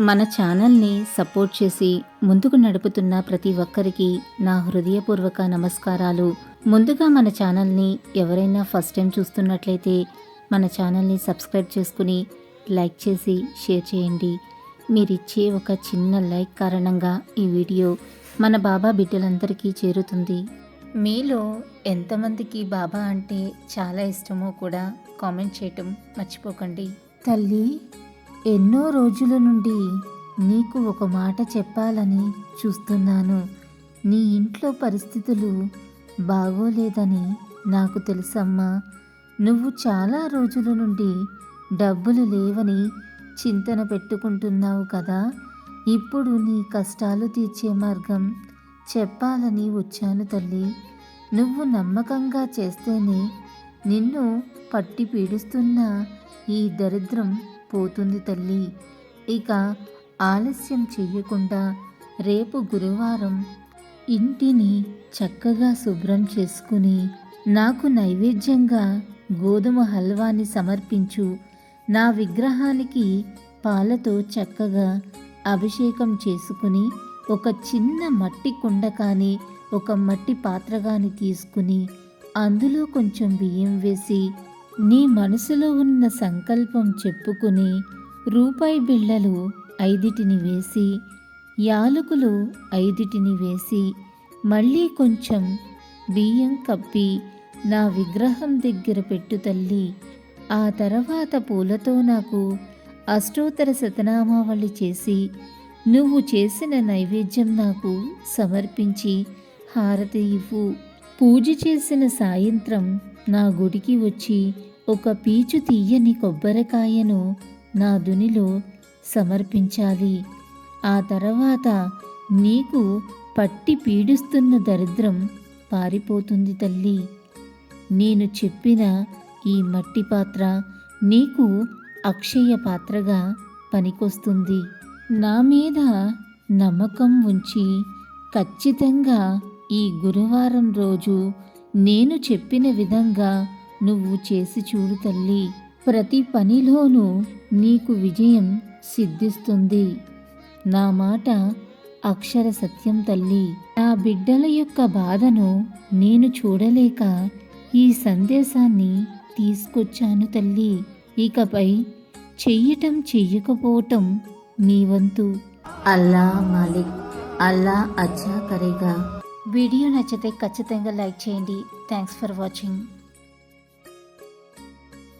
మన ఛానల్ని సపోర్ట్ చేసి ముందుకు నడుపుతున్న ప్రతి ఒక్కరికి నా హృదయపూర్వక నమస్కారాలు. ముందుగా మన ఛానల్ని ఎవరైనా ఫస్ట్ టైం చూస్తున్నట్లయితే మన ఛానల్ని సబ్స్క్రైబ్ చేసుకుని లైక్ చేసి షేర్ చేయండి. మీరిచ్చే ఒక చిన్న లైక్ కారణంగా ఈ వీడియో మన బాబా బిడ్డలందరికీ చేరుతుంది. మీలో ఎంతమందికి బాబా అంటే చాలా ఇష్టమో కూడా కామెంట్ చేయటం మర్చిపోకండి. తల్లి ఎన్నో రోజుల నుండి నీకు ఒక మాట చెప్పాలని చూస్తున్నాను. నీ ఇంట్లో పరిస్థితులు బాగోలేదని నాకు తెలుసమ్మా. నువ్వు చాలా రోజుల నుండి డబ్బులు లేవని చింతన పెట్టుకుంటున్నావు కదా. ఇప్పుడు నీ కష్టాలు తీర్చే మార్గం చెప్పాలని వచ్చాను తల్లి. నువ్వు నమ్మకంగా చేస్తేనే నిన్ను పట్టి పీడిస్తున్న ఈ దరిద్రం పోతుంది తల్లి. ఇక ఆలస్యం చెయ్యకుండా రేపు గురువారం ఇంటిని చక్కగా శుభ్రం చేసుకుని నాకు నైవేద్యంగా గోధుమ హల్వాని సమర్పించు. నా విగ్రహానికి పాలతో చక్కగా అభిషేకం చేసుకుని ఒక చిన్న మట్టి కుండ కానీ ఒక మట్టి పాత్ర కానీ తీసుకుని అందులో కొంచెం బియ్యం వేసి నీ మనసులో ఉన్న సంకల్పం చెప్పుకుని రూపాయి బిళ్ళలు ఐదిటిని వేసి యాలకులు ఐదిటిని వేసి మళ్ళీ కొంచెం బియ్యం కప్పి నా విగ్రహం దగ్గర పెట్టు తల్లి. ఆ తర్వాత పూలతో నాకు అష్టోత్తర శతనామావళి చేసి నువ్వు చేసిన నైవేద్యం నాకు సమర్పించి హారతి ఇవ్వు. పూజ చేసిన సాయంత్రం నా గుడికి వచ్చి ఒక పీచు తీయని కొబ్బరికాయను నా దునిలో సమర్పించాలి. ఆ తర్వాత నీకు పట్టి పీడిస్తున్న దరిద్రం పారిపోతుంది తల్లి. నేను చెప్పిన ఈ మట్టి పాత్ర నీకు అక్షయ పాత్రగా పనికొస్తుంది. నా మీద నమ్మకం ఉంచి ఖచ్చితంగా ఈ గురువారం రోజు నేను చెప్పిన విధంగా నువ్వు చేసి చూడు తల్లి. ప్రతి పనిలోనూ నీకు విజయం సిద్ధిస్తుంది. నా మాట అక్షర సత్యం తల్లి. నా బిడ్డల యొక్క బాధను నేను చూడలేక ఈ సందేశాన్ని తీసుకొచ్చాను తల్లి. ఇకపై చెయ్యటం చెయ్యకపోవటం నీ వంతు. అల్లా మాలిక్. అల్లా అచ్చా కరేగా. వీడియో నచ్చితే ఖచ్చితంగా లైక్ చేయండి. Thanks for watching